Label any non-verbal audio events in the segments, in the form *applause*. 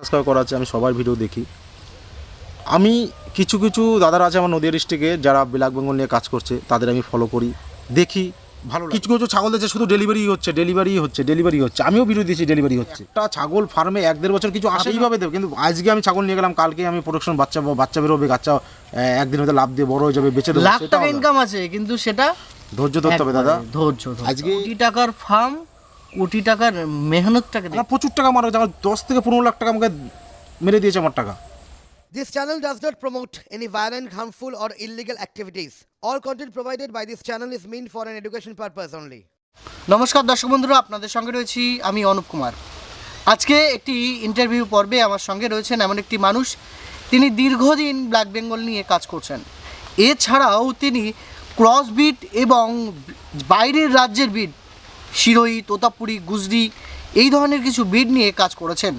Subscribe করা আছে আমি সবার ভিডিও দেখি। আমি কিছু কিছু দাদারা আছে আমার নদীয়া ডিস্ট্রিক্টে যারা ব্ল্যাক বেঙ্গল নিয়ে কাজ করছে তাদের আমি ফলো করি দেখি। ভালো কিছু কিছু ছাগল দিচ্ছে শুধু ডেলিভারি হচ্ছে ডেলিভারি হচ্ছে ডেলিভারি হচ্ছে। আমিও ভিডিও দিয়েছি ডেলিভারি হচ্ছে। একটা ছাগল ফার্মে এক দেড় বছর কিছু আসেইভাবে দেবে কিন্তু আজকে আমি ছাগল নিয়ে গেলাম কালকে আমি প্রোডাকশন বাচ্চা বাচ্চা বেরোবে বাচ্চা একদিন হয়তো লাভ দিয়ে বড় হয়ে যাবে বেঁচে দেবো লাখ টাকা ইনকাম আছে কিন্তু সেটা ধৈর্য ধরতে হবে দাদা। ধৈর্য। আজকে- কোটি টাকার ফার্ম কোটি টাকার মেহনতটাকে দেখ। আমার প্রচুর টাকা মারা আমার দশ থেকে পনেরো লাখ টাকা আমাকে মেরে দিয়েছে আমার টাকা This channel does not promote any violent, harmful, or illegal activities. All content provided by this channel is meant for an education purpose only. নমস্কার দর্শক বন্ধুরা আপনাদের সঙ্গে রয়েছি আমি অনুপ কুমার আজকে একটি ইন্টারভিউ পর্বে আমার সঙ্গে রয়েছেন এমন একটি মানুষ তিনি দীর্ঘদিন ব্ল্যাক বেঙ্গল নিয়ে কাজ করছেন এছাড়াও তিনি ক্রস বিট এবং বাইরের রাজ্যের বিট শিরোই, তোতাপুরি, গুজরি এই ধরনের কিছু বিড নিয়ে কাজ করেছেন।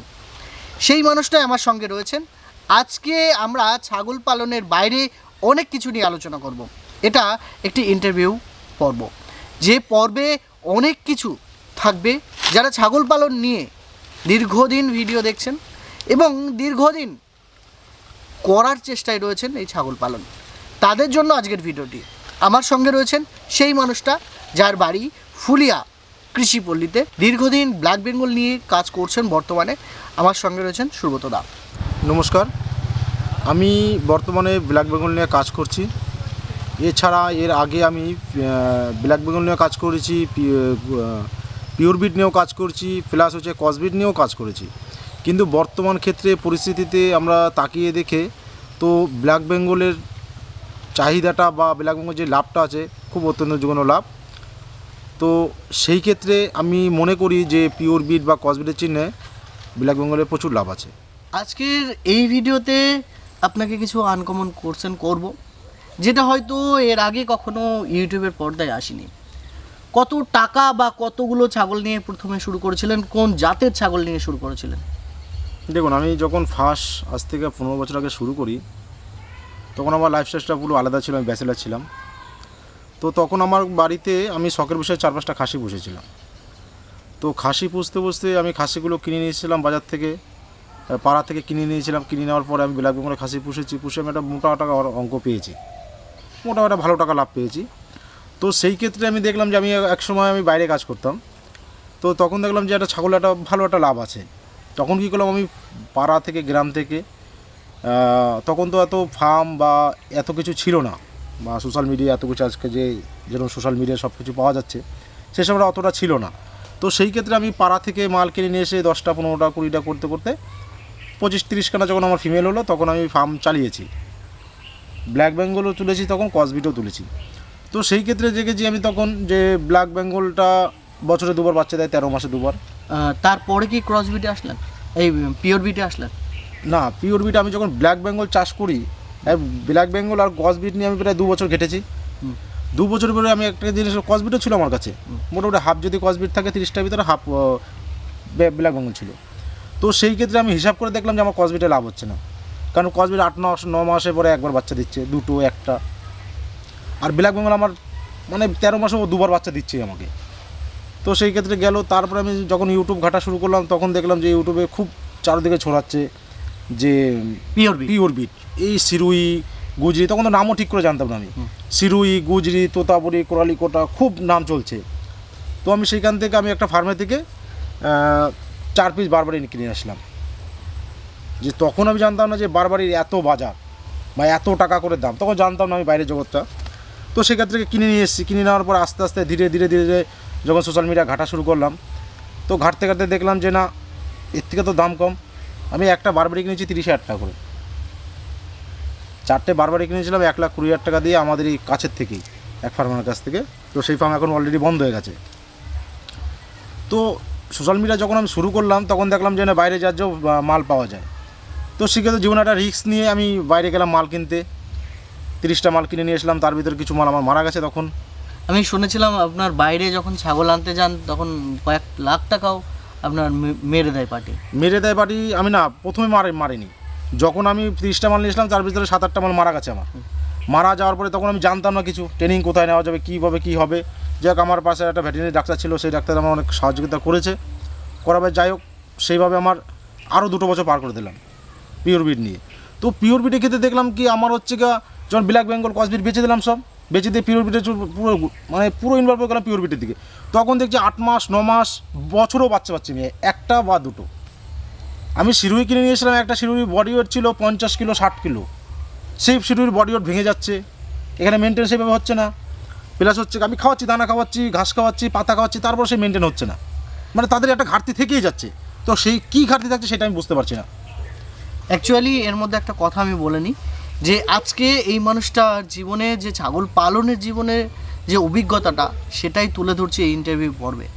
সেই মানুষটাই আমার সঙ্গে রয়েছেন। আজকে আমরা ছাগল পালনের বাইরে অনেক কিছু নিয়ে আলোচনা করব। এটা একটি ইন্টারভিউ পর্ব। যে পর্বে অনেক কিছু থাকবে। যারা ছাগল পালন নিয়ে দীর্ঘদিন ভিডিও দেখছেন এবং দীর্ঘদিন করার চেষ্টায় রয়েছেন এই ছাগল পালন, তাদের জন্য আজকের ভিডিওটি আমার সঙ্গে রয়েছেন সেই মানুষটা যার বাড়ি ফুলিয়া কৃষিপল্লীতে দীর্ঘদিন ব্ল্যাক বেঙ্গল নিয়ে কাজ করছেন বর্তমানে। আমার সঙ্গে রয়েছেন সুব্রত দা। নমস্কার। আমি বর্তমানে ব্ল্যাক বেঙ্গল নিয়ে কাজ করছি। এছাড়া এর আগে আমি ব্ল্যাক বেঙ্গল নিয়ে কাজ করেছি পিওর বিট নিয়েও কাজ করছি, প্লাস হচ্ছে কসবিট নিয়েও কাজ করেছি। কিন্তু বর্তমান ক্ষেত্রে পরিস্থিতিতে আমরা তাকিয়ে দেখে তো ব্ল্যাক বেঙ্গলের চাহিদাটা বা ব্ল্যাক বেঙ্গল যে লাভটা আছে, খুব অত্যন্ত যুগ্ন লাভ। তো সেই ক্ষেত্রে আমি মনে করি যে পিওর বিট বা কসবিটের চিহ্নে ব্ল্যাক বেঙ্গলের প্রচুর লাভ আছে। আজকের এই ভিডিওতে আপনাকে কিছু আনকমন কোশ্চেন করব যেটা হয়তো এর আগে কখনো ইউটিউবের পর্দায় আসেনি। কত টাকা বা কতগুলো ছাগল নিয়ে প্রথমে শুরু করেছিলেন? কোন জাতের ছাগল নিয়ে শুরু করেছিলেন? দেখুন আমি যখন ফার্স্ট আজ থেকে পনেরো বছর আগে শুরু করি তখন আমার লাইফস্টাইলটা পুরো আলাদা ছিল আমি ব্যাচেলার ছিলাম। তো তখন আমার বাড়িতে আমি শখের বিষয়ে চার পাঁচটা খাসি পুষেছিলাম। তো খাসি পুষতে পুষতে আমি খাসিগুলো কিনে নিয়েছিলাম বাজার থেকে পাড়া থেকে কিনে নিয়েছিলাম। কিনে নেওয়ার পরে আমি ব্ল্যাক বেঙ্গলে খাসি পুষেছি, পুষে আমি একটা মোটা টাকা অঙ্ক পেয়েছি। মোটা একটা ভালো টাকা লাভ পেয়েছি। তো সেই ক্ষেত্রে আমি দেখলাম যে আমি এক সময় আমি বাইরে কাজ করতাম। তো তখন দেখলাম যে একটা ছাগল একটা ভালো একটা লাভ আছে। তখন কী করলাম আমি পাড়া থেকে, গ্রাম থেকে তখন তো এত ফার্ম বা এত কিছু ছিল না। বা সোশ্যাল মিডিয়া এত কিছু আজকে যে যেরকম সোশ্যাল মিডিয়া সব কিছু পাওয়া যাচ্ছে সেসব অতটা ছিল না। তো সেই ক্ষেত্রে আমি পাড়া থেকে মাল কিনে নিয়ে এসে দশটা পনেরোটা কুড়িটা করতে করতে পঁচিশ তিরিশখানা যখন আমার ফিমেল হলো তখন আমি ফার্ম চালিয়েছি। ব্ল্যাক বেঙ্গলও তুলেছি তখন কসবিটও তুলেছি। তো সেই ক্ষেত্রে দেখেছি আমি তখন যে ব্ল্যাক বেঙ্গলটা বছরে দুবার বাচ্চা দেয় তেরো মাসে দুবার। তারপরে কি ক্রস বিটে আসলেন? এই পিওর বিটে আসলেন? না পিওর বিট আমি যখন ব্ল্যাক বেঙ্গল চাষ করি ব্ল্যাক বেঙ্গল আর কসবিট নিয়ে আমি প্রায় দু বছর কেটেছি হুম। দু বছর পরে আমি একটা জিনিস কসবিটও ছিল আমার কাছে। মোটামুটি হাফ যদি কসবিট থাকে তিরিশটার ভিতরে হাফ ব্ল্যাক বেঙ্গল ছিল। তো সেই ক্ষেত্রে আমি হিসাব করে দেখলাম যে আমার কসবিটে লাভ হচ্ছে না। কারণ কসবিট আট ন ন মাসে পরে একবার বাচ্চা দিচ্ছে দুটো একটা। আর ব্ল্যাক বেঙ্গল আমার মানে তেরো মাসে ও দুবার বাচ্চা দিচ্ছেই আমাকে। তো সেই ক্ষেত্রে গেল তারপরে আমি যখন ইউটিউব ঘাটা শুরু করলাম তখন দেখলাম যে ইউটিউবে খুব চারদিকে ছড়াচ্ছে। যে পিওর বিট পিওর বিট এই সিরুই গুজরি তখন তো নামও ঠিক করে জানতাম না আমি। সিরুই গুজরি তোতাপুরি কোরালিকোটা খুব নাম চলছে। তো আমি সেইখান থেকে আমি একটা ফার্মে থেকে চার পিস বারবারি কিনে আসলাম। যে তখন আমি জানতাম না যে বারবারির এত বাজার বা এত টাকা করে দাম। তখন জানতাম না আমি বাইরের জগৎটা। তো সেক্ষেত্রে কিনে নিয়ে এসেছি। কিনে নেওয়ার পর আস্তে আস্তে ধীরে ধীরে ধীরে ধীরে যখন সোশ্যাল মিডিয়া ঘাটা শুরু করলাম তো ঘাটতে ঘাটতে দেখলাম যে না এর থেকে তো দাম কম। আমি একটা বারবারি কিনেছি তিরিশ হাজার টাকা করে। চারটে বারবারি কিনেছিলাম, এক লাখ কুড়ি হাজার টাকা দিয়ে আমাদের এই কাছের থেকেই, এক ফার্মারের কাছ থেকে। তো সেই ফার্ম এখন অলরেডি বন্ধ হয়ে গেছে। তো সোশ্যাল মিডিয়া যখন আমি শুরু করলাম, তখন দেখলাম যে না, বাইরে যার যাও মাল পাওয়া যায়। তো সেক্ষেত্রে জীবনে একটা রিস্ক নিয়ে আমি বাইরে গেলাম মাল কিনতে। তিরিশটা মাল কিনে নিয়ে এসলাম তার ভিতরে কিছু মাল আমার মারা গেছে তখন। আমি শুনেছিলাম আপনার বাইরে যখন ছাগল আনতে যান, তখন কয়েক লাখ টাকাও আপনার মেরে দেয় পার্টি। মেরে দেয় বাড়ি আমি না, প্রথমে মারে, মারিনি। যখন আমি তিরিশটা মাল নিয়েছিলাম, তার ভিতরে সাত আটটা মাল মারা গেছে আমার। মারা যাওয়ার পরে তখন আমি জানতাম না কিছু ট্রেনিং কোথায় নেওয়া যাবে কীভাবে কী হবে। যাক, আমার পাশে একটা ভেটেরিনারি ডাক্তার ছিল, সেই ডাক্তার আমার অনেক সহযোগিতা করেছে। করাবে, যাই হোক, সেইভাবে আমার আরও দুটো বছর পার করে দিলাম পিওর বিট নিয়ে। তো পিওর বিটে খেতে দেখলাম কি, আমার হচ্ছে গা যখন ব্ল্যাক বেঙ্গল কসবিট বেচে দিলাম সব বেচে দিয়ে পিওর বিটে পুরো মানে পুরো ইনভলভ গেলাম পিওর বিটের দিকে। তখন দেখছি আট মাস, ন মাস, বছরও বাচ্চা পাচ্ছি মেয়ে একটা বা দুটো। আমি শিরুই কিনে নিয়েছিলাম একটা শিরুই বডি ওয়েট ছিল পঞ্চাশ কিলো, ষাট কিলো। সেই শিরুইর বডি ওয়েট ভেঙে যাচ্ছে। এখানে মেনটেন সেভাবে হচ্ছে না। প্লাস হচ্ছে আমি খাওয়াচ্ছি, দানা খাওয়াচ্ছি, ঘাস খাওয়াচ্ছি, পাতা খাওয়াচ্ছি, তারপর সেই মেনটেন হচ্ছে না। মানে তাদের একটা ঘাটতি থেকেই যাচ্ছে। তো সেই কী ঘাটতি থাকছে সেটা আমি বুঝতে পারছি না। অ্যাকচুয়ালি এর মধ্যে একটা কথা আমি বলে নিই। যে আজকে এই মানুষটার জীবনে যে ছাগল পালনের জীবনে যে অভিজ্ঞতাটা সেটাই তুলে ধরছে এই ইন্টারভিউ পর্বে।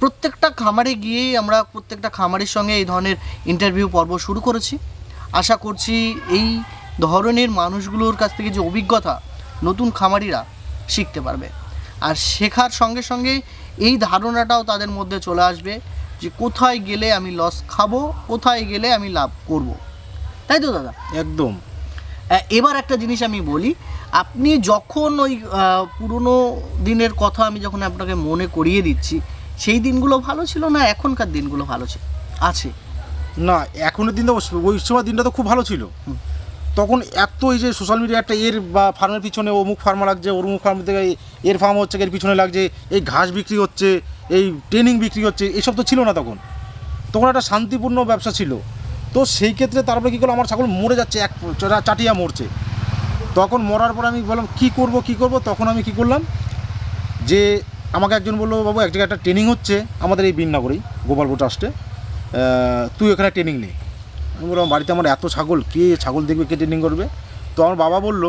প্রত্যেকটা খামারে গিয়েই আমরা প্রত্যেকটা খামারের সঙ্গে এই ধরনের ইন্টারভিউ পর্ব শুরু করেছি। আশা করছি এই ধরনের মানুষগুলোর কাছ থেকে যে অভিজ্ঞতা নতুন খামারিরা শিখতে পারবে। আর শেখার সঙ্গে সঙ্গে এই ধারণাটাও তাদের মধ্যে চলে আসবে যে কোথায় গেলে আমি লস খাব, কোথায় গেলে আমি লাভ করব। তাই তো দাদা? একদম। এবার একটা জিনিস আমি বলি আপনি যখন ওই পুরনো দিনের কথা আমি যখন আপনাকে মনে করিয়ে দিচ্ছি সেই দিনগুলো ভালো ছিল না এখনকার দিনগুলো ভালো ছিল আছে? না এখনের দিনটা ওই সময় দিনটা তো খুব ভালো ছিল। তখন এত এই যে সোশ্যাল মিডিয়া একটা এর বা ফার্মের পিছনে অমুক ফার্মা লাগছে ওর মুখ ফার্ম থেকে এর ফার্ম হচ্ছে এর পিছনে লাগছে এই ঘাস বিক্রি হচ্ছে এই ট্রেনিং বিক্রি হচ্ছে এসব তো ছিল না তখন। তখন একটা শান্তিপূর্ণ ব্যবসা ছিল। তো সেই ক্ষেত্রে তারপরে কী করল? আমার ছাগল মরে যাচ্ছে, এক চাটিয়া মরছে। তখন মরার পর আমি বললাম, কী করব কী করব? তখন আমি কী করলাম, যে আমাকে একজন বলল, বাবু, এক জায়গায় একটা ট্রেনিং হচ্ছে আমাদের এই বিননগরেই, গোপালপুর ট্রাস্টে তুই এখানে ট্রেনিং নে। আমি বললাম, বাড়িতে আমার এত ছাগল, কে ছাগল দেখবে, কে ট্রেনিং করবে? তো আমার বাবা বলল,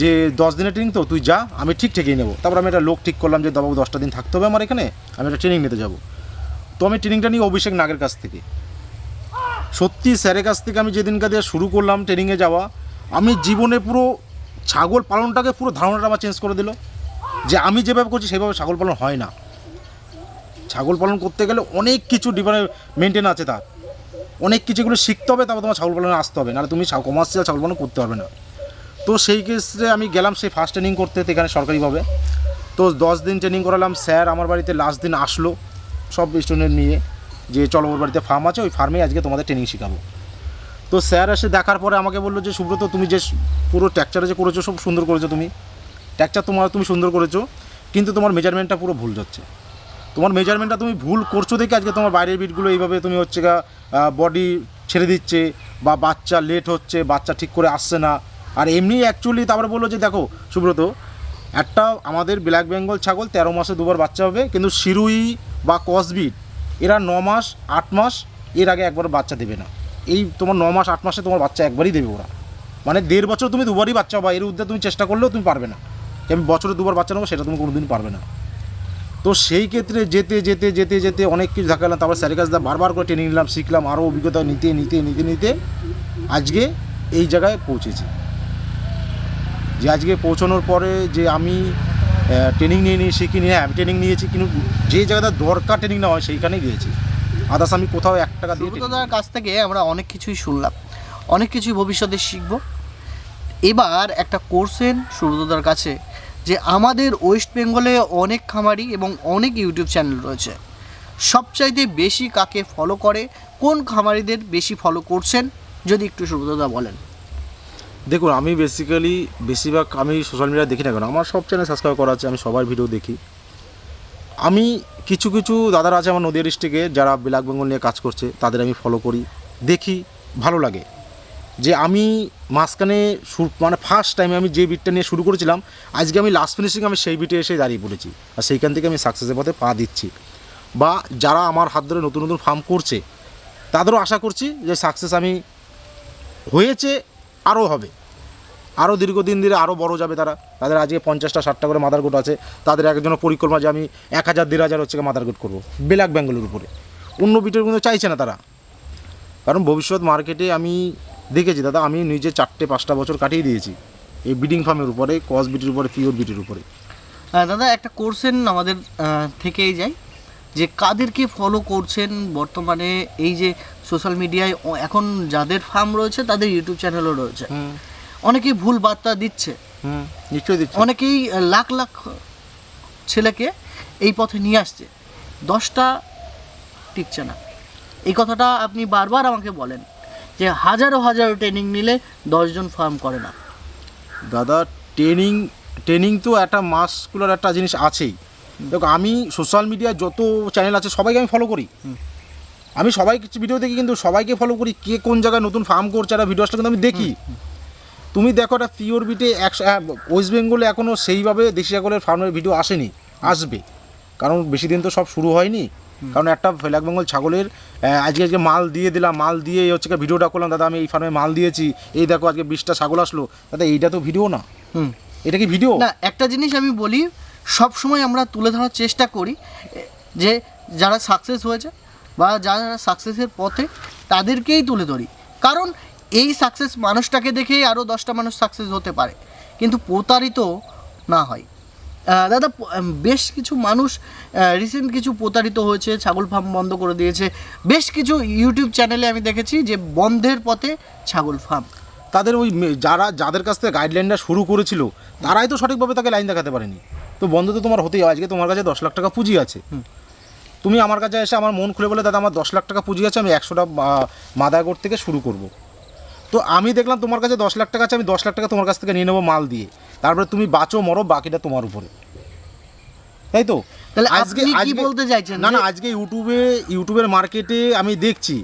যে দশ দিনের ট্রেনিং তো, তুই যা, আমি ঠিক ঠেকেই নেব। তারপর আমি একটা লোক ঠিক করলাম যে বাবু, দশটা দিন থাকতে হবে আমার এখানে, আমি একটা ট্রেনিং নিতে যাব। তো আমি ট্রেনিংটা নিই অভিষেক নাগের কাছ থেকে। সত্যি স্যারের কাছ থেকে আমি যেদিনকা দিয়ে শুরু করলাম ট্রেনিংয়ে যাওয়া, আমি জীবনে পুরো ছাগল পালনটাকে পুরো ধারণাটা আমার চেঞ্জ করে দিল যে আমি যেভাবে করছি, সেভাবে ছাগল পালন হয় না। ছাগল পালন করতে গেলে অনেক কিছু ডিফারে মেনটেন আছে তার। অনেক কিছুগুলো শিখতে হবে, তারপর তোমার ছাগল পালনে আসতে হবে। নাহলে তুমি কমার্শিয়াল ছাগল পালন করতে পারবে না। তো সেই ক্ষেত্রে আমি গেলাম, সেই ফার্স্ট ট্রেনিং করতে এখানে সরকারিভাবে। তো দশ দিন ট্রেনিং করালাম, স্যার আমার বাড়িতে লাস্ট দিন আসলো, সব স্টুডেন্ট নিয়ে। যে চলো ওর বাড়িতে ফার্ম আছে, ওই ফার্মেই আজকে তোমাদের ট্রেনিং শেখাবো। তো স্যার এসে দেখার পরে আমাকে বলল যে, সুব্রত, তুমি যে পুরো ট্যাকচারে যে করেছ, সব সুন্দর করেছ তুমি। ট্যাকচার তোমার, তুমি সুন্দর করেছ, কিন্তু তোমার মেজারমেন্টটা পুরো ভুল যাচ্ছে। তোমার মেজারমেন্টটা তুমি ভুল করছ দেখে আজকে তোমার বাইরের বিটগুলো এইভাবে তুমি হচ্ছে গা বডি ছেড়ে দিচ্ছে, বা বাচ্চা লেট হচ্ছে, বাচ্চা ঠিক করে আসছে না। আর এমনি অ্যাকচুয়ালি তারপরে বলল যে, দেখো, সুব্রত, একটা আমাদের ব্ল্যাক বেঙ্গল ছাগল তেরো মাসে দুবার বাচ্চা হবে, কিন্তু শিরুই বা কসবিট এরা ন মাস, আট মাস, এর আগে একবার বাচ্চা দেবে না। এই তোমার ন মাস, আট মাসে তোমার বাচ্চা একবারই দেবে ওরা। মানে দেড় বছর তুমি দুবারই বাচ্চা বা এর উদ্যোগে তুমি চেষ্টা করলেও তুমি পারবে না। যে আমি বছরে দুবার বাচ্চা নেব, সেটা তুমি কোনোদিন পারবে না। তো সেই ক্ষেত্রে যেতে যেতে যেতে যেতে অনেক কিছু দেখালাম তারপর স্যারের কাছে বারবার করে ট্রেনিং নিলাম, শিখলাম আরও অভিজ্ঞতা নিতে নিতে নিতে নিতে আজকে এই জায়গায় পৌঁছেছি। যে আজকে পৌঁছানোর পরে যে আমি ট্রেনিং নিয়ে নিয়ে শিখিনি হ্যাঁ আমি ট্রেনিং নিয়েছি, কিন্তু যে জায়গাটা দরকার ট্রেনিং নেওয়া হয়, সেইখানেই গিয়েছি। আদার্স আমি কোথাও এক টাকা দিয়ে সুব্রতদার কাছ থেকে আমরা অনেক কিছুই শুনলাম। অনেক কিছুই ভবিষ্যতে শিখব। এবার একটা কোর্সেন সুব্রতদার কাছে, যে আমাদের ওয়েস্ট বেঙ্গলে অনেক খামারি এবং অনেক ইউটিউব চ্যানেল রয়েছে। সবচাইতে বেশি কাকে ফলো করে, কোন খামারিদের বেশি ফলো করছেন? যদি একটু সুব্রতদা বলেন। দেখুন, আমি বেসিক্যালি বেশিরভাগ আমি সোশ্যাল মিডিয়া দেখি না কেন? আমার সব চ্যানেল সাবস্ক্রাইব করা আছে, আমি সবার ভিডিও দেখি। আমি কিছু কিছু দাদারা আছে আমার নদীয়া ডিস্ট্রিক্টে যারা ব্ল্যাক বেঙ্গল নিয়ে কাজ করছে, তাদের আমি ফলো করি, দেখি, ভালো লাগে। যে আমি মাঝখানে মানে ফার্স্ট টাইমে আমি যে বিটটা নিয়ে শুরু করেছিলাম, আজকে আমি লাস্ট ফিনিশিং আমি সেই বিটে এসে দাঁড়িয়ে পড়েছি। আর সেইখান থেকে আমি সাকসেসের পথে পা দিচ্ছি। বা যারা আমার হাত ধরে নতুন নতুন ফার্ম করছে, তাদেরও আশা করছি যে সাকসেস আমি হয়েছে আরও হবে। আরও দীর্ঘদিন ধরে আরও বড় যাবে তারা। তাদের আজকে পঞ্চাশটা, ষাটটা করে মাদার গোট আছে। তাদের একজনের পরিকল্পনা যে আমি এক হাজার, দেড় হাজার হচ্ছে মাদার গোট করব। ব্ল্যাক বেঙ্গলের উপরে। অন্য বিটের কিন্তু চাইছে না তারা। কারণ ভবিষ্যৎ মার্কেটে আমি দেখেছি দাদা, আমি নিজে চারটে, পাঁচটা বছর কাটিয়ে দিয়েছি। এই বিডিং ফার্মের উপরে কস বিটির উপরে পিওর বিটির উপরে। দাদা, একটা কোর্সেন আমাদের থেকেই যায়। যে কাদেরকে ফলো করছেন বর্তমানে? এই যে সোশ্যাল মিডিয়ায় এখন যাদের ফার্ম রয়েছে তাদের ইউটিউব চ্যানেলও রয়েছে। অনেকেই ভুল বার্তা দিচ্ছে। হুম নিশ্চয়ই দিচ্ছি। অনেকেই লাখ লাখ ছেলেকে এই পথে নিয়ে আসছে। দশটা টিকছে না। এই কথাটা আপনি বারবার আমাকে বলেন যে হাজারো হাজারো ট্রেনিং নিলে দশজন ফার্ম করে না। দাদা ট্রেনিং ট্রেনিং তো একটা মাসকুলার একটা জিনিস আছেই। দেখো আমি সোশ্যাল মিডিয়ায় যত চ্যানেল আছে সবাইকে আমি ফলো করি। আমি সবাই কিছু ভিডিও দেখি কিন্তু সবাইকে ফলো করি কে কোন জায়গায় নতুন ফার্ম করছে একটা ভিডিও আসলে কিন্তু আমি দেখি। তুমি দেখো একটা পিওর বিটে একশো ওয়েস্ট বেঙ্গলে এখনও সেইভাবে দেশি ছাগলের ফার্মের ভিডিও আসেনি আসবে। কারণ বেশি দিন তো সব শুরু হয়নি। কারণ একটা ফ্ল্যাগ বেঙ্গল ছাগলের আজকে আজকে মাল দিয়ে দিলাম মাল দিয়ে এই হচ্ছে ভিডিওটা করলাম দাদা আমি এই ফার্মে মাল দিয়েছি এই দেখো আজকে বিশটা ছাগল আসলো। দাদা এইটা তো ভিডিও না। হুম। এটা কি ভিডিও না একটা জিনিস আমি বলি সব সময় আমরা তুলে ধরার চেষ্টা করি যে যারা সাকসেস হয়েছে বা যারা সাকসেসের পথে তাদেরকেই তুলে ধরি। কারণ এই সাকসেস মানুষটাকে দেখেই আরও দশটা মানুষ সাকসেস হতে পারে। কিন্তু প্রতারিত না হয়। দাদা বেশ কিছু মানুষ রিসেন্ট কিছু প্রতারিত হয়েছে ছাগল ফার্ম বন্ধ করে দিয়েছে। বেশ কিছু ইউটিউব চ্যানেলে আমি দেখেছি যে বন্ধের পথে ছাগল ফার্ম তাদের ওই যারা যাদের কাছ থেকে গাইডলাইনটা শুরু করেছিল তারাই তো সঠিকভাবে তাকে লাইন দেখাতে পারেনি। তো বন্ধ তো তোমার হতেই হয়। আজকে তোমার কাছে দশ লাখ টাকা পুঁজি আছে। তুমি আমার কাছে এসে আমার মন খুলে বলে দাদা আমার দশ লাখ টাকা পুঁজি আছে আমি একশোটা মাদারগড় থেকে শুরু করব। তো আমি দেখলাম তোমার কাছে দশ লাখ টাকা আছে আমি দশ লাখ টাকা তোমার কাছ থেকে নিয়ে নেব মাল দিয়ে। তারপরে তুমি বাঁচো মরো বাকিটা তোমার উপরে। তাই তো? তাহলে আজকে কি বলতে চাইছেন না না আজকে ইউটিউবে ইউটিউবের মার্কেটে আমি দেখছি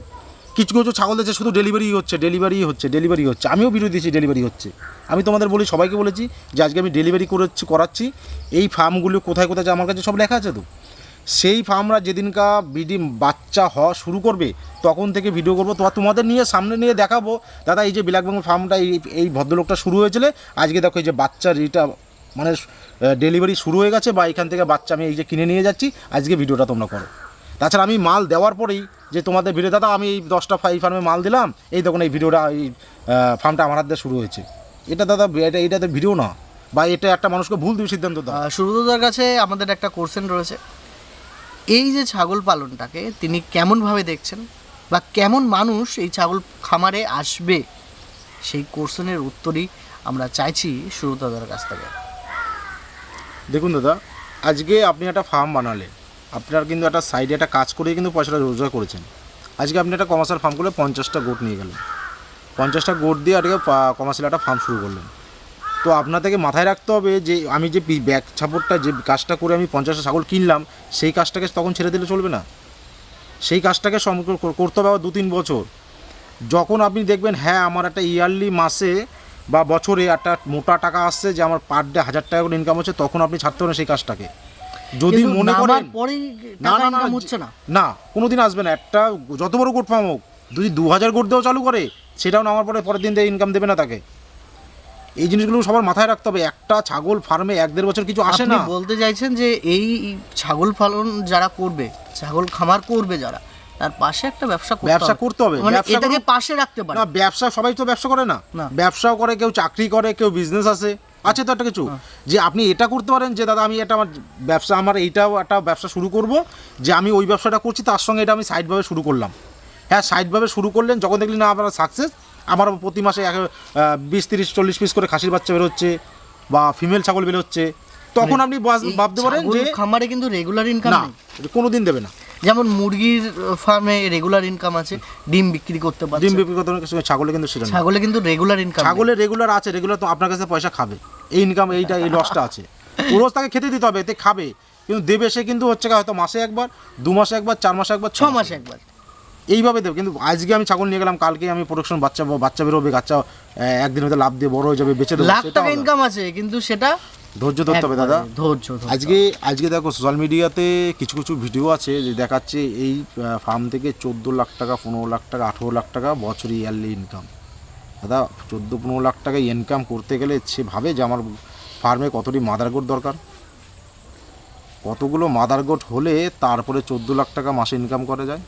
কিছু কিছু ছাগল দিচ্ছে শুধু ডেলিভারি হচ্ছে ডেলিভারি হচ্ছে ডেলিভারি হচ্ছে। আমিও ভিডিও দিয়েছি ডেলিভারি হচ্ছে। আমি তোমাদের বলি সবাইকে বলেছি যে আজকে আমি ডেলিভারি করাচ্ছি করাচ্ছি। এই ফার্মগুলো কোথায় কোথায় আমার কাছে সব লেখা আছে তো। সেই ফার্মরা যেদিনকা বিডি বাচ্চা হওয়া শুরু করবে তখন থেকে ভিডিও করব। তো তোমাদের নিয়ে সামনে নিয়ে দেখাবো। দাদা এই যে বিলাকবাঙ্গ ফার্মটা এই এই ভদ্রলোকটা শুরু হয়েছিল আজকে দেখো এই যে বাচ্চার এটা মানে ডেলিভারি শুরু হয়ে গেছে বা এখান থেকে বাচ্চা আমি এই যে কিনে নিয়ে যাচ্ছি আজকে ভিডিওটা তোমরা করো। তাছাড়া আমি মাল দেওয়ার পরেই যে তোমাদের ভিডিও দাদা আমি এই দশটা ফাই ফার্মে মাল দিলাম এই দেখুন এই ভিডিওটা এই ফার্মটা আমার হাত দিয়ে শুরু হয়েছে। এটা দাদা এটা এটা তো ভিডিও না বা এটা একটা মানুষকে ভুল দিয়ে সিদ্ধান্ত দাও আহ, সুব্রতদার কাছে আমাদের একটা কোশ্চেন রয়েছে। এই যে ছাগল পালনটাকে তিনি কেমনভাবে দেখছেন বা কেমন মানুষ এই ছাগল খামারে আসবে? সেই কোশ্চেনের উত্তরই আমরা চাইছি সুব্রতদার কাছ থেকে। দেখুন দাদা, আজকে আপনি একটা ফার্ম বানালেন। আপনার কিন্তু একটা সাইডে একটা কাজ করেই কিন্তু পয়সাটা রোজগার করেছেন। আজকে আপনি একটা কমার্শিয়াল ফার্ম করে পঞ্চাশটা গোট নিয়ে গেলেন। পঞ্চাশটা গোট দিয়ে আজকে কমার্শিয়াল একটা ফার্ম শুরু করলেন। তো আপনার থেকে মাথায় রাখতে হবে যে আমি যে ব্যাক ছাপড়টা যে কাজটা করে আমি পঞ্চাশটা ছাগল কিনলাম সেই কাজটাকে তখন ছেড়ে দিলে চলবে না। সেই কাজটাকে করতে হবে দু তিন বছর। যখন আপনি দেখবেন হ্যাঁ আমার একটা ইয়ারলি মাসে বা বছরে একটা মোটা টাকা আসছে যে আমার পার ডে হাজার টাকা করে ইনকাম হচ্ছে তখন আপনি ছাড়তে পারেন সেই কাজটাকে। যদি মনে করেন না না না হচ্ছে না। না কোনোদিন আসবে না। একটা যত বড় গোট ফার্ম হোক যদি দু হাজার গোট দেওয়া চালু করে সেটাও নামার পরে পরের দিন দিয়ে ইনকাম দেবে না তাকে। এই জিনিসগুলো সবার মাথায় রাখতে হবে। একটা ছাগল ফার্মে এক দেড় বছর কিছু আসে না। বলতে চাইছেন যে এই ছাগল পালন যারা করবে ছাগল খামার করবে যারা তার পাশে একটা ব্যবসা করতে ব্যবসা করতে হবে। মানে এটাকে পাশে রাখতে পারে। না ব্যবসা সবাই তো ব্যবসা করে না। ব্যবসাও করে কেউ চাকরি করে কেউ বিজনেস আছে। আছে তো একটা কিছু। যে আপনি এটা করতে পারেন যে দাদা আমি এটা আমার ব্যবসা আমার এইটাও একটা ব্যবসা শুরু করব যে আমি ওই ব্যবসাটা করছি তার সঙ্গে এটা আমি সাইডভাবে শুরু করলাম। হ্যাঁ সাইডভাবে শুরু করলেন যখন দেখলেন না আপনার সাকসেস আমার প্রতি মাসে এক বিশ তিরিশ চল্লিশ পিস করে খাসির বাচ্চা বেরোচ্ছে বা ফিমেল ছাগল বেরোচ্ছে। তখন আপনি ভাবতে পারেন যে খামারে কিন্তু রেগুলার ইনকাম না নেই। কোনো দিন দেবে না। যেমন মুরগির ফার্মে রেগুলার ইনকাম আছে ডিম বিক্রি করতে পারছে। ডিম বিক্রি করতে সঙ্গে ছাগলে কিন্তু সেটা। ছাগলে কিন্তু রেগুলার ইনকাম ছাগলের রেগুলার আছে রেগুলার তো আপনার কাছে পয়সা খাবে। এই ইনকাম এইটা এই লসটা আছে। *laughs* রোজ তাকে খেতে দিতে হবে এতে খাবে। কিন্তু দেবে সে কিন্তু হচ্ছে হয়তো মাসে একবার দু মাসে একবার চার মাসে একবার ছ মাসে একবার। এইভাবে দেবে। কিন্তু আজকে আমি ছাগল নিয়ে গেলাম কালকে আমি প্রোডাকশন বাচ্চা বাচ্চা বেরোবে বাচ্চা একদিন হয়তো লাভ দিয়ে বড় হয়ে যাবে বেঁচে দেবো লাখ টাকা ইনকাম আছে কিন্তু সেটা ধৈর্য ধরতে হবে দাদা। ধৈর্য ধৈর্য। আজকে আজকে দেখো সোশ্যাল মিডিয়াতে কিছু কিছু ভিডিও আছে যে দেখাচ্ছে এই ফার্ম থেকে চোদ্দ লাখ টাকা পনেরো লাখ টাকা আঠেরো লাখ টাকা বছরে ইয়ারলি ইনকাম দাদা চোদ্দ পনেরো লাখ টাকা ইনকাম করতে গেলে সে ভাবে যে আমার ফার্মে কতটি মাদারগোট দরকার। কতগুলো মাদারগোট হলে তারপরে চোদ্দ লাখ টাকা মাসে ইনকাম করা যায়।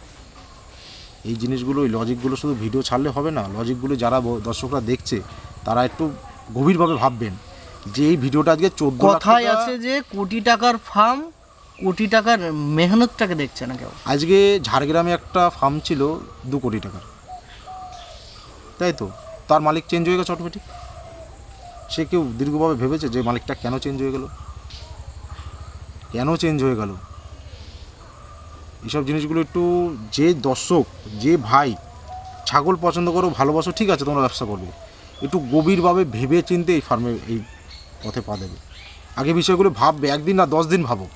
এই জিনিসগুলো এই লজিকগুলো শুধু ভিডিও ছাড়লে হবে না লজিকগুলো যারা দর্শকরা দেখছে তারা একটু গভীরভাবে ভাববেন যে এই ভিডিওটা আজকে চোদ্দ কথায় আছে যে কোটি টাকার ফার্ম কোটি টাকার মেহনতটাকে দেখছে না কেউ। আজকে ঝাড়গ্রামে একটা ফার্ম ছিল দু কোটি টাকার। তাই তো? তার মালিক চেঞ্জ হয়ে গেছে অটোমেটিক সে কেউ দীর্ঘভাবে ভেবেছে যে মালিকটা কেন চেঞ্জ হয়ে গেল? কেন চেঞ্জ হয়ে গেল? এইসব জিনিসগুলো একটু যে দর্শক, যে ভাই, ছাগল পছন্দ করো, ভালোবাসো, ঠিক আছে, তোমরা ব্যবসা করবে। একটু গভীরভাবে ভেবে চিনতে এই ফার্মে এই পথে পা দেবে। আগে বিষয়গুলো ভাববে, একদিন না দশ দিন ভাবো,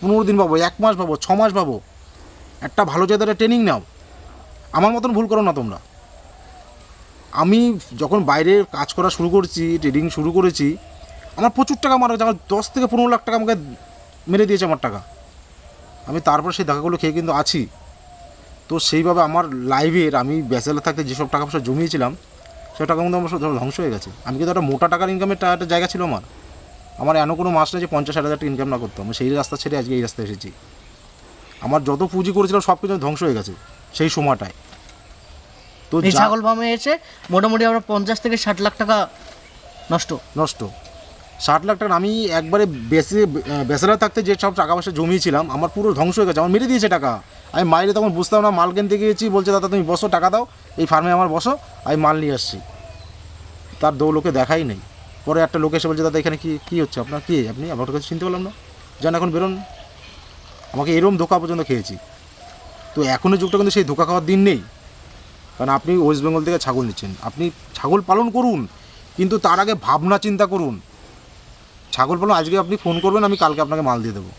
পনেরো দিন ভাবো, এক মাস ভাবো, ছ মাস ভাবো। একটা ভালো জায়গায় ট্রেনিং নাও। আমার মতন ভুল করো না তোমরা। আমি যখন বাইরে কাজ করা শুরু করছি ট্রেডিং শুরু করেছি, আমার প্রচুর টাকা মারা গেছে আমার দশ থেকে পনেরো লাখ টাকা আমাকে মেরে দিয়েছে আমার টাকা। আমি তারপর সেই টাকাগুলো খেয়ে কিন্তু আছি। তো সেইভাবে আমার লাইভের আমি ব্যাচেলার থাকতে যেসব টাকা পয়সা জমিয়েছিলাম সে টাকা কিন্তু আমার সব ধ্বংস হয়ে গেছে। আমি কিন্তু একটা মোটা টাকার ইনকামের একটা জায়গা ছিল আমার। আমার এমন কোনো মাস নেই যে পঞ্চাশ হাজার টাকা ইনকাম না করতাম। আমি সেই রাস্তা ছেড়ে আজকে এই রাস্তায় এসেছি। আমার যত পুঁজি করেছিলাম সব কিছু ধ্বংস হয়ে গেছে সেই সময়টায়। তো ছাগল ফার্মে এসে মোটামুটি আমরা পঞ্চাশ থেকে ষাট লাখ টাকা নষ্ট। নষ্ট। ষাট লাখ টাকা আমি একবারে বেসে বেসেলার থাকতে যে সব টাকা পয়সা জমিয়েছিলাম, আমার পুরো ধ্বংস হয়ে গেছে, আমার মেরে দিয়েছে টাকা। আমি মাইরে তখন বুঝতাম না, মাল কিনতে গিয়েছি, বলছে, দাদা, তুমি বসো, টাকা দাও, এই ফার্মে আমার বসো, আমি মাল নিয়ে আসছি। তার দৌ লোকে দেখাই নেই। পরে একটা লোক এসে বলছে, দাদা, এখানে কি, কী হচ্ছে? আপনার কী? আপনি, আপনার কাছে চিনতে পারলাম না। যান, এখন বেরোন। আমাকে এরম ধোকা পর্যন্ত খেয়েছি। তো এখনও যুগটা কিন্তু সেই ধোকা খাওয়ার দিন নেই। কারণ আপনি ওয়েস্ট বেঙ্গল থেকে ছাগল নিচ্ছেন। আপনি ছাগল পালন করুন, কিন্তু তার আগে ভাবনা চিন্তা করুন। ছাগল পালন আজকে আপনি ফোন করবেন, আমি কালকে আপনাকে মাল দিয়ে দেবো।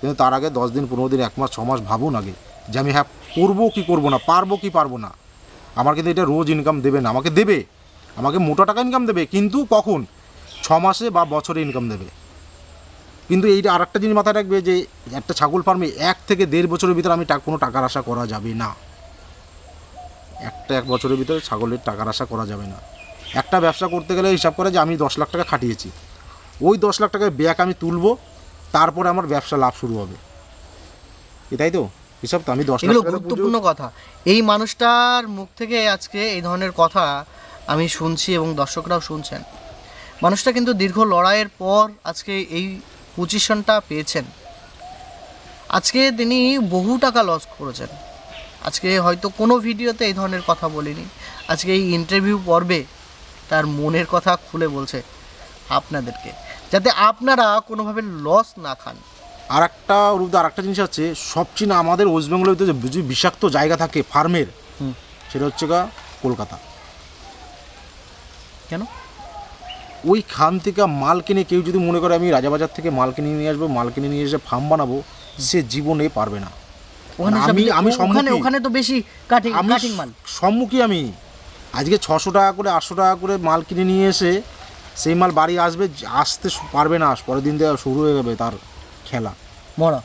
কিন্তু তার আগে দশ দিন, পনেরো দিন, এক মাস, ছ মাস ভাবুন আগে যে আমি হ্যাঁ করব কি করব না, পারব কি পারব না। আমার কিন্তু এটা রোজ ইনকাম দেবে না, আমাকে দেবে, আমাকে মোটা টাকা ইনকাম দেবে, কিন্তু কখন? ছ মাসে বা বছরে ইনকাম দেবে। কিন্তু এইটা আর একটা জিনিস মাথায় রাখবে যে, একটা ছাগল ফার্মে এক থেকে দেড় বছরের ভিতরে আমি কোনো টাকার আশা করা যাবে না। একটা এক বছরের ভিতরে ছাগলের টাকার আশা করা যাবে না। একটা ব্যবসা করতে গেলে হিসাব করে যে আমি দশ লাখ টাকা খাটিয়েছি। ওই দশ লাখ টাকায় ব্যাক আমি তুলবো তারপরে আমার ব্যবসা লাভ শুরু হবে। এটাই তো? হিসাব তো আমি দশ এগুলো গুরুত্বপূর্ণ কথা। এই মানুষটার মুখ থেকে আজকে এই ধরনের কথা আমি শুনছি এবং দর্শকরাও শুনছেন। মানুষটা কিন্তু দীর্ঘ লড়াইয়ের পর আজকে এই পজিশনটা পেয়েছেন। আজকে তিনি বহু টাকা লস করেছেন। আজকে হয়তো কোনো ভিডিওতে এই ধরনের কথা বলিনি। আজকে এই ইন্টারভিউ পর্বে তার মনের কথা খুলে বলছে আপনাদেরকে। আপনারা কোনোভাবে লস না খান। আর একটা রূপদা আর একটা জিনিস আছে সবচেয়ে না আমাদের ওয়েস্ট বেঙ্গলের ভিতরে যে বিষাক্ত জায়গা থাকে ফার্মের সেটা হচ্ছে গা কলকাতা। কেন? ওই খান থেকে মাল কিনে কেউ যদি মনে করে আমি রাজাবাজার থেকে মাল কিনে নিয়ে আসব মাল কিনে নিয়ে এসে ফার্ম বানাবো সে জীবনে পারবে না। ওখানে আমি আমি ওখানে ওখানে তো বেশি কাটিং কাটিং মাল। সম্মুখী আমি। আজকে ছশো টাকা করে আটশো টাকা করে মাল কিনে নিয়ে এসে সেই মাল বাড়ি আসবে আসতে পারবে না পরের দিন থেকে শুরু হয়ে যাবে তার খেলা। মরা?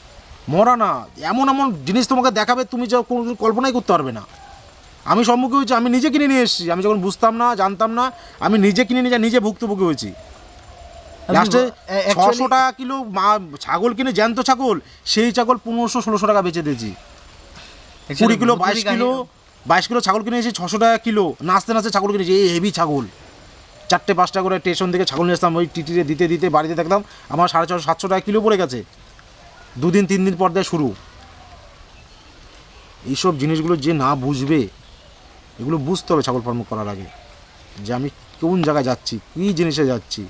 মরা না এমন এমন জিনিস তোমাকে দেখাবে তুমি যা কোনো কল্পনাই করতে পারবে না। আমি সম্মুখীন হয়েছি আমি নিজে কিনে নিয়ে এসেছি আমি যখন বুঝতাম না জানতাম না আমি নিজে কিনে নিয়ে নিজে ভুক্তভোগী হয়েছি। লাস্টে ছশো টাকা কিলো মা ছাগল কিনে জ্যান্ত ছাগল সেই ছাগল পনেরোশো ষোলোশো টাকা বেচে দিয়েছি। কুড়ি কিলো বাইশ কিলো বাইশ কিলো ছাগল কিনে এসেছি ছশো টাকা কিলো নাচতে নাচতে ছাগল কিনেছি এই হেভি ছাগল। চারটে, পাঁচটা করে স্টেশন থেকে ছাগল নিয়ে আসতাম, ওই টিটিরে দিতে দিতে বাড়িতে দেখতাম আমার সাড়ে ছশো, সাতশো টাকা কিলো পড়ে গেছে। দুদিন, তিন দিন পর দেয় শুরু। এইসব জিনিসগুলো যে না বুঝবে, এগুলো বুঝতে হবে ছাগল ফার্ম করার আগে, যে আমি কোন জায়গায় যাচ্ছি, কী জিনিসে যাচ্ছি।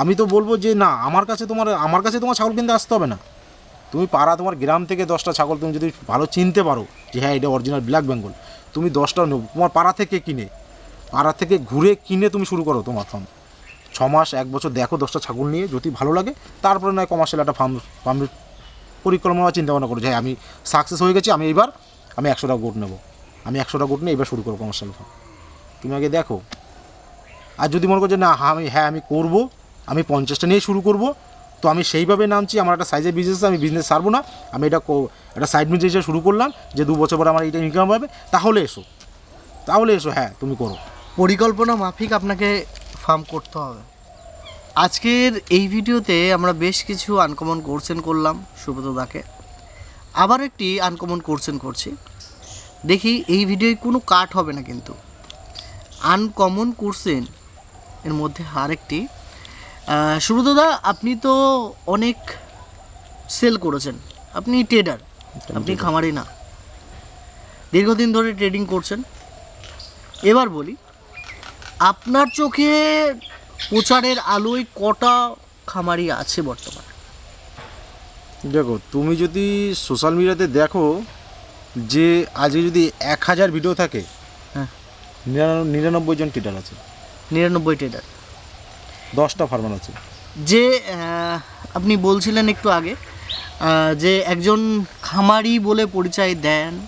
আমি তো বলব যে না, আমার কাছে তোমার, আমার কাছে তোমার ছাগল কিনতে আসতে হবে না। তুমি পাড়া তোমার গ্রাম থেকে দশটা ছাগল তুমি যদি ভালো চিনতে পারো, যে হ্যাঁ এটা অরিজিনাল ব্ল্যাক বেঙ্গল তুমি দশটা নেব। তোমার পাড়া থেকে কিনে। পাড়া থেকে ঘুরে কিনে তুমি শুরু করো তোমার ফার্ম ছ মাস, এক বছর দেখো দশটা ছাগল নিয়ে, যদি ভালো লাগে, তারপরে নয় কমার্শিয়াল একটা ফার্ম ফার্মের পরিকল্পনা চিন্তা ভাবনা করো যে হ্যাঁ আমি সাকসেস হয়ে গেছি, আমি এইবার আমি একশোটা গোট নেব। আমি একশোটা গোট নিয়ে এবার শুরু করব কমার্শিয়াল ফার্ম তুমি আগে দেখো। আর যদি মনে করো যে, না হ্যাঁ আমি হ্যাঁ আমি করব, আমি পঞ্চাশটা নিয়ে শুরু করব, তো আমি সেইভাবে নামছি, আমার একটা সাইজের বিজনেস আমি বিজনেস ছাড়বো না। আমি এটা একটা সাইড বিজনেস শুরু করলাম, যে দু বছর পর আমার এটা ইনকাম হবে। তাহলে এসো। তাহলে এসো হ্যাঁ তুমি করো। পরিকল্পনা মাফিক আপনাকে ফার্ম করতে হবে। আজকের এই ভিডিওতে আমরা বেশ কিছু আনকমন কোর্সেন করলাম সুব্রতদাকে আবার একটি আনকমন কোর্সেন করছি। দেখি এই ভিডিওয় কোনো কাট হবে না কিন্তু। আনকমন কোর্সেন এর মধ্যে আরেকটি। সুব্রতদা আপনি তো অনেক সেল করেছেন। আপনি ট্রেডার আপনি খামারি না। দীর্ঘদিন ধরে ট্রেডিং করছেন। এবার বলি আপনার চোখে প্রচারের আলোয় কটা খামারি আছে বর্তমানে? দেখো তুমি যদি সোশ্যাল মিডিয়াতে দেখো যে আজকে যদি এক হাজার ভিডিও থাকে হ্যাঁ। নিরানব্বই জন টিটার আছে। নিরানব্বই ট্রেডার দশটা ফার্মার আছে। যে আপনি বলছিলেন একটু আগে যে একজন খামারি বলে পরিচয় দেন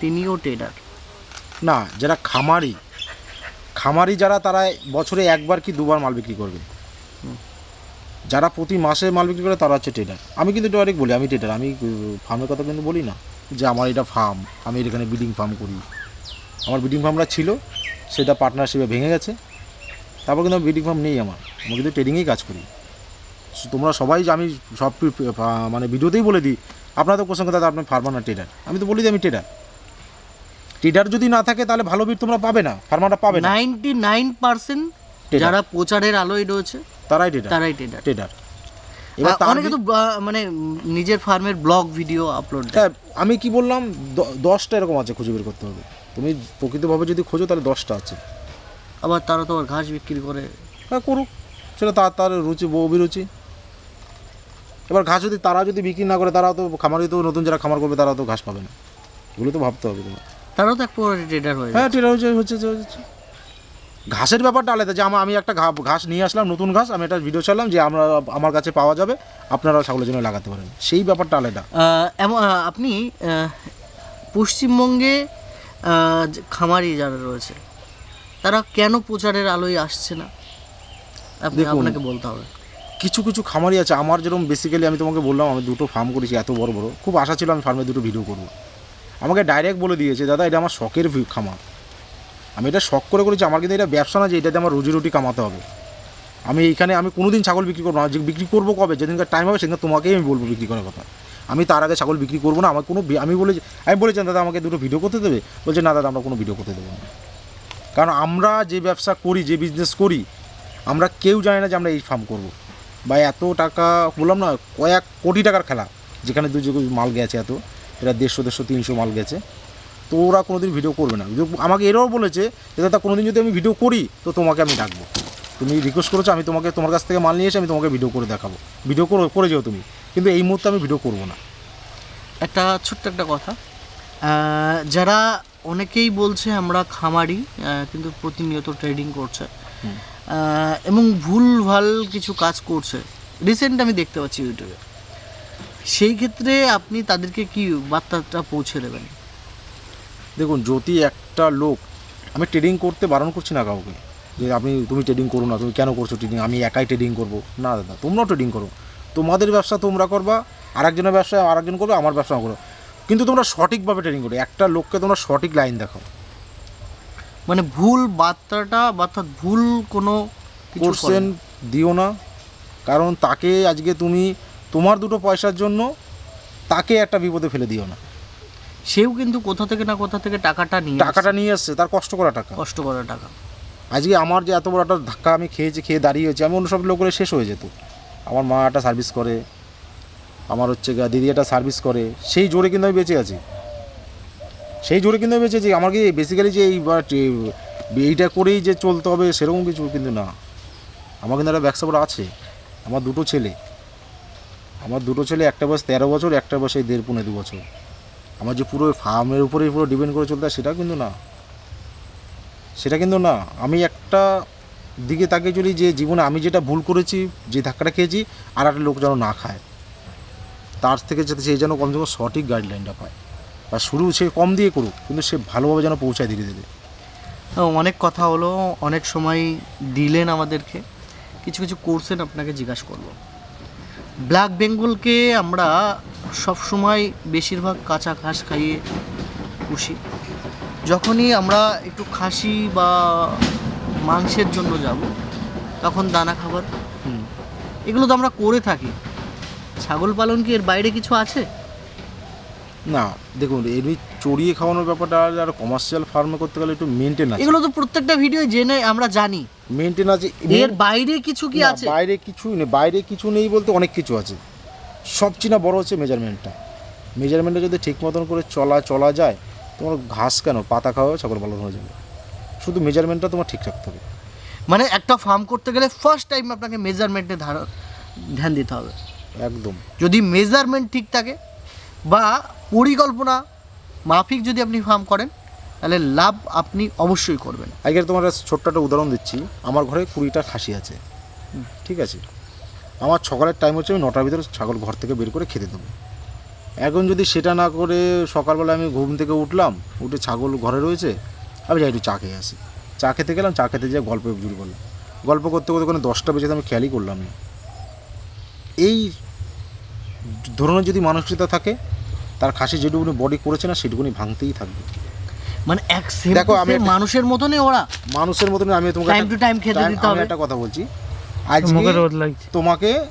তিনিও ট্রেডার না যারা খামারি খামারি যারা তারা বছরে একবার কি দুবার মাল বিক্রি করবে? যারা প্রতি মাসে মাল বিক্রি করে তারা হচ্ছে ট্রেডার আমি কিন্তু ডাইরেক্ট বলি আমি ট্রেডার আমি ফার্মের কথা কিন্তু বলি না যে আমার এটা ফার্ম আমি এখানে বিডিং ফার্ম করি। আমার বিডিং ফার্মটা ছিল সেটা পার্টনারশিপে ভেঙে গেছে তারপর কিন্তু বিডিং ফার্ম নেই আমার আমি কিন্তু ট্রেডিংয়েই কাজ করি। তোমরা সবাই আমি সব মানে ভিডিওতেই বলে দিই আপনারা তো কোশ্চেন কথা আপনি ফার্মার না ট্রেডার আমি তো বলি দিই আমি ট্রেডার ট্রেডার যদি না থাকে তাহলে ভালো বিট তোমরা পাবে না ফার্মারটা পাবে না। Ninety nine percent. যারা প্রচারের আলোয় রয়েছে তারাই ট্রেডার তারাই এবার তার অনেকে তো মানে নিজের ফার্মের ব্লগ ভিডিও আপলোড হ্যাঁ আমি কি বললাম দশটা এরকম আছে খুঁজে বের করতে হবে। তুমি প্রকৃতভাবে যদি খোঁজো তাহলে দশটা আছে। আবার তারা তো আবার ঘাস বিক্রি করে। হ্যাঁ করুক। সেটা তার তার রুচি অভিরুচি। এবার ঘাস যদি তারা যদি বিক্রি না করে তারা তো খামারি তো নতুন যারা খামার করবে তারা তো ঘাস পাবে না। এগুলো তো ভাবতে হবে তোমার। তারাও তো এক প্রকার ট্রেডার হয়ে হ্যাঁ হচ্ছে হচ্ছে হচ্ছে ঘাসের ব্যাপারটা আলাদা যে আমার আমি একটা ঘাস নিয়ে আসলাম নতুন ঘাস আমি একটা ভিডিও ছাড়লাম যে আমরা আমার কাছে পাওয়া যাবে আপনারা ছাগলের জন্য লাগাতে পারেন। সেই ব্যাপারটা আলাদা। এমন আপনি পশ্চিমবঙ্গে খামারি যারা রয়েছে তারা কেন প্রচারের আলোয় আসছে না? আপনি আপনাকে বলতে হবে। কিছু কিছু খামারি আছে আমার যেরকম বেসিক্যালি আমি তোমাকে বললাম আমি দুটো ফার্ম করেছি এত বড় বড়। খুব আশা ছিল আমি ফার্মে দুটো ভিডিও করব। আমাকে ডাইরেক্ট বলে দিয়েছে, দাদা, এটা আমার শখের খামার। আমি এটা শখ করে করেছি, আমার কিন্তু এটা ব্যবসা না যে এটাতে আমার রুজি রুটি কামাতে হবে। আমি এইখানে, আমি কোনো দিন ছাগল বিক্রি করব না বিক্রি করব কবে, যেদিনকার টাইম হবে সেদিন তোমাকেই আমি বলব বিক্রি করার কথা। আমি তার আগে ছাগল বিক্রি করব না, আমার কোনো আমি বলে আমি বলেছিলাম, দাদা, আমাকে দুটো ভিডিও করতে দেবে? বলছে, না, দাদা, আমরা কোনো ভিডিও করতে দেবো না। কারণ আমরা যে ব্যবসা করি, যে বিজনেস করি, আমরা কেউ জানি না যে আমরা এই ফার্ম করব। বা এত টাকা বললাম না, কয়েক কোটি টাকার খেলা, যেখানে দু মাল গেছে এত। এটা দেড়শো দেড়শো তিনশো মাল গেছে। তো ওরা কোনোদিন ভিডিও করবে না। আমাকে এরাও বলেছে যে দাদা কোনোদিন যদি আমি ভিডিও করি তো তোমাকে আমি ডাকবো। তুমি রিকোয়েস্ট করেছ আমি তোমাকে তোমার কাছ থেকে মাল নিয়ে এসে আমি তোমাকে ভিডিও করে দেখাবো। ভিডিও করে করে যেও তুমি। কিন্তু এই মুহূর্তে আমি ভিডিও করব না। একটা ছোট্ট একটা কথা। যারা অনেকেই বলছে আমরা খামারি কিন্তু প্রতিনিয়ত ট্রেডিং করছে। এবং ভুল ভালো কিছু কাজ করছে। রিসেন্ট আমি দেখতে পাচ্ছি ইউটিউবে সেই ক্ষেত্রে আপনি তাদেরকে কি বার্তাটা পৌঁছে দেবেন? দেখুন যদি একটা লোক আমি ট্রেডিং করতে বারণ করছি না কাউকে। যে আপনি তুমি ট্রেডিং করো না তুমি কেন করছ ট্রেডিং আমি একাই ট্রেডিং করব। না দাদা তোমরাও ট্রেডিং করো। তোমাদের ব্যবসা তোমরা করবা আরেকজনের ব্যবসা আরেকজন করবে আমার ব্যবসা করো। কিন্তু তোমরা সঠিকভাবে ট্রেডিং করো। একটা লোককে তোমরা সঠিক লাইন দেখাও। মানে ভুল বার্তাটা অর্থাৎ ভুল কোনো কোর্সেন দিও না। কারণ তাকে আজকে তুমি তোমার দুটো পয়সার জন্য তাকে একটা বিপদে ফেলে দিও না। সেও কিন্তু কোথা থেকে না কোথা থেকে টাকাটা নিয়ে টাকাটা নিয়ে আসছে তার কষ্ট করা টাকা। কষ্ট করা টাকা। আজকে আমার যে এত বড় একটা ধাক্কা আমি খেয়েছি খেয়ে দাঁড়িয়েছি আমি অন্য সব লোকের শেষ হয়ে যেত। আমার মা একটা সার্ভিস করে আমার হচ্ছে দিদি একটা সার্ভিস করে সেই জোরে কিন্তু আমি বেঁচে আছি। সেই জোরে কিন্তু আমি বেঁচে আছি। আমার কি বেসিক্যালি যে এই এইটা করেই যে চলতে হবে সেরকম কিছু কিন্তু না। আমার কিন্তু একটা ব্যবসা বড় আছে। আমার দুটো ছেলে। আমার দুটো ছেলে, একটা বয়স তেরো বছর, একটা বয়স এই দেড় পনেরো দু বছর। আমার যে পুরো ফার্মের উপরেই পুরো ডিপেন্ড করে চলতে সেটা কিন্তু না। সেটা কিন্তু না। আমি একটা দিকে তাকে চলি যে জীবনে আমি যেটা ভুল করেছি, যে ধাক্কাটা খেয়েছি, আর একটা লোক যেন না খায়। তার থেকে যাতে সে যেন কমসে কম সঠিক গাইডলাইনটা পায়। বা শুরু সে কম দিয়ে করুক, কিন্তু সে ভালোভাবে যেন পৌঁছায় ধীরে ধীরে। অনেক কথা হলো, অনেক সময় দিলেন আমাদেরকে। কিছু কিছু কোর্সেন আপনাকে জিজ্ঞাসা করব। ব্ল্যাক বেঙ্গলকে আমরা সব সময় বেশিরভাগ কাঁচা ঘাস খাইয়ে পুষি। যখনই আমরা একটু খাসি বা মাংসের জন্য যাব তখন দানা খাবার। এগুলো তো আমরা করে থাকি। ছাগল পালন কি এর বাইরে কিছু আছে? না দেখুন এমনি চড়িয়ে খাওয়ানোর ব্যাপারটা আর- কমার্শিয়াল ফার্মে করতে গেলে একটু মেনটেন আছে। এগুলো তো প্রত্যেকটা ভিডিও জেনে আমরা জানি। মেনটেন আছে এর বাইরে কিছু কি আছে? বাইরে কিছু নেই বাইরে কিছু নেই বলতে অনেক কিছু আছে। সবচেয়ে না বড় হচ্ছে মেজারমেন্টটা মেজারমেন্টটা যদি ঠিক মতন করে চলা চলা যায় তোমার ঘাস কেন? পাতা খাওয়া ছাগল পালন হয়ে যাবে। শুধু মেজারমেন্টটা তোমার ঠিক রাখতে হবে। মানে একটা ফার্ম করতে গেলে ফার্স্ট টাইম আপনাকে মেজারমেন্টে ধ্যান দিতে হবে। একদম। যদি মেজারমেন্ট ঠিক থাকে বা পরিকল্পনা মাফিক যদি আপনি ফার্ম করেন তাহলে লাভ আপনি অবশ্যই করবেন। আজকে তোমার ছোট্ট একটা উদাহরণ দিচ্ছি। আমার ঘরে কুড়িটা খাসি আছে। ঠিক আছে? আমার সকালের টাইম হচ্ছে আমি নটার ভিতরে ছাগল ঘর থেকে বের করে খেতে দেবো। এখন যদি সেটা না করে সকালবেলা আমি ঘুম থেকে উঠলাম উঠে ছাগল ঘরে রয়েছে আমি যাই একটু চা খেয়ে আসি। চা খেতে গেলাম চা খেতে যেয়ে গল্প জুড়ে করলাম গল্প করতে করতে কোনো দশটা বেজে আমি খেয়ালই করলাম না। এই ধরনের যদি মানসিকতা থাকে তার খাসি যেটুকুনি বডি করেছে না সেটুকুনি ভাঙতেই থাকবে। মানে এক দেখো, আমি মানুষের মতনই ওরা। মানুষের মতন আমি তোমাকে একটা- to time খেতে দিতে হবে। একটা কথা বলছি। আজকে রোদ লাগছে। তোমাকে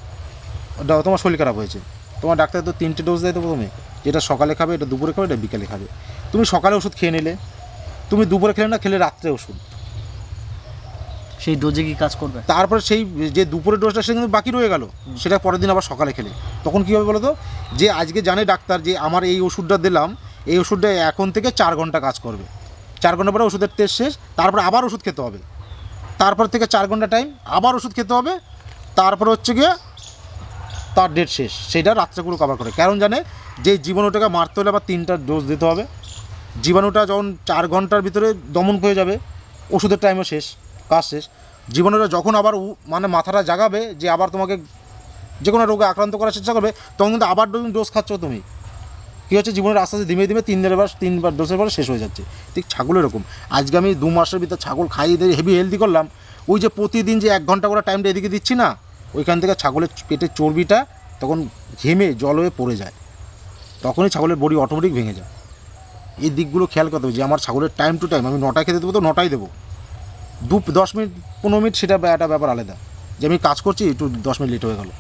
তোমার শরীর খারাপ হয়েছে। তোমার ডাক্তার তো তিনটে ডোজ দেয় তো প্রথমে। যেটা সকালে খাবে এটা দুপুরে খাবে এটা বিকালে খাবে। তুমি সকালে ওষুধ খেয়ে নিলে। তুমি দুপুরে খেলে না খেলে রাত্রে ওষুধ। সেই ডোজে কি কাজ করবে? তারপরে সেই যে দুপুরের ডোজটা সেটা কিন্তু বাকি রয়ে গেল সেটা পরের দিন আবার সকালে খেলে। তখন কী হবে বলো তো? যে আজকে জানে ডাক্তার যে আমার এই ওষুধটা দিলাম এই ওষুধটা এখন থেকে চার ঘণ্টা কাজ করবে। চার ঘণ্টা পরে ওষুধের টেস্ট শেষ তারপরে আবার ওষুধ খেতে হবে। তারপর থেকে চার ঘণ্টা টাইম আবার ওষুধ খেতে হবে। তারপরে হচ্ছে গিয়ে তার ডেট শেষ সেটা রাত্রেগুলো কভার করে। কারণ জানে যে জীবাণুটাকে মারতে হলে আবার তিনটা ডোজ দিতে হবে। জীবাণুটা যখন চার ঘণ্টার ভিতরে দমন হয়ে যাবে ওষুধের টাইমও শেষ। কাজ শেষ। জীবাণুটা যখন আবার মানে মাথাটা জাগাবে যে আবার তোমাকে যে কোনো রোগে আক্রান্ত করার চেষ্টা করবে, তখন কিন্তু আবার ডোজ খাচ্ছ তুমি। কী হচ্ছে? জীবনের আস্তে আস্তে ধীমে ধীমে তিন দিনের বার তিনবার ডোজের পরে শেষ হয়ে যাচ্ছে। ঠিক ছাগল এরকম। আজকে আমি দু মাসের ভিতরে ছাগল খাইয়ে দিয়ে হেভি হেলদি করলাম। ওই যে প্রতিদিন যে এক ঘণ্টা করে টাইমটা এদিকে দিচ্ছি না, ওইখান থেকে ছাগলের পেটের চর্বিটা তখন ঘেমে জল হয়ে পড়ে যায়। তখনই ছাগলের বডি অটোমেটিক ভেঙে যায়। এই দিকগুলো খেয়াল করতে হবে যে আমার ছাগলের টাইম টু টাইম আমি নটায় খেতে দেবো তো নটায় দেবো। দু দশ মিনিট পনেরো মিনিট সেটা একটা ব্যাপার আলাদা। যে আমি কাজ করছি একটু দশ মিনিট লেট হয়ে গেলো।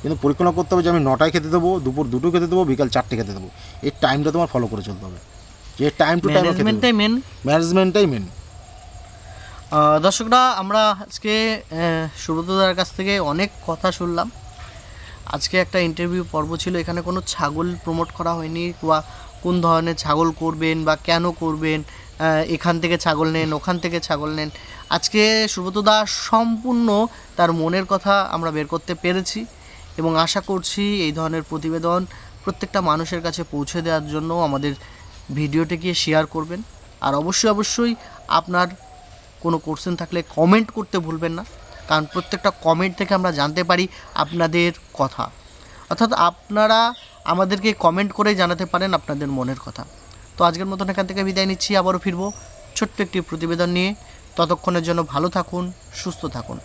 কিন্তু পরিকল্পনা করতে হবে যে আমি নটায় খেতে দেবো দুপুর দুটো খেতে দেবো বিকাল চারটে খেতে দেবো। এই টাইমটা তোমার ফলো করে চলতে হবে। যে টাইম টু টাইম ম্যানেজমেন্টটাই মেন ম্যানেজমেন্টটাই মেন দর্শকরা আমরা আজকে সুব্রতদার কাছ থেকে অনেক কথা শুনলাম। আজকে একটা ইন্টারভিউ পর্ব ছিল এখানে কোনো ছাগল প্রমোট করা হয়নি বা কোন ধরনের ছাগল করবেন বা কেন করবেন এখান থেকে ছাগল নেন, ওখান থেকে ছাগল নেন। আজকে সুব্রতদা সম্পূর্ণ তার মনের কথা আমরা বের করতে পেরেছি এবং আশা করছি এই ধরনের প্রতিবেদন প্রত্যেকটা মানুষের কাছে পৌঁছে দেওয়ার জন্য আমাদের ভিডিওটিকে শেয়ার করবেন। আর অবশ্যই অবশ্যই আপনার কোনো কোশ্চেন থাকলে কমেন্ট করতে ভুলবেন না, কারণ প্রত্যেকটা কমেন্ট থেকে আমরা জানতে পারি আপনাদের কথা। অর্থাৎ আপনারা আমাদেরকে কমেন্ট করে জানাতে পারেন আপনাদের মনের কথা। তো আজকের মতন এখান থেকে বিদায় নিচ্ছি, আবারও ফিরবো ছোট্ট একটি প্রতিবেদন নিয়ে। ততক্ষণের জন্য ভালো থাকুন, সুস্থ থাকুন।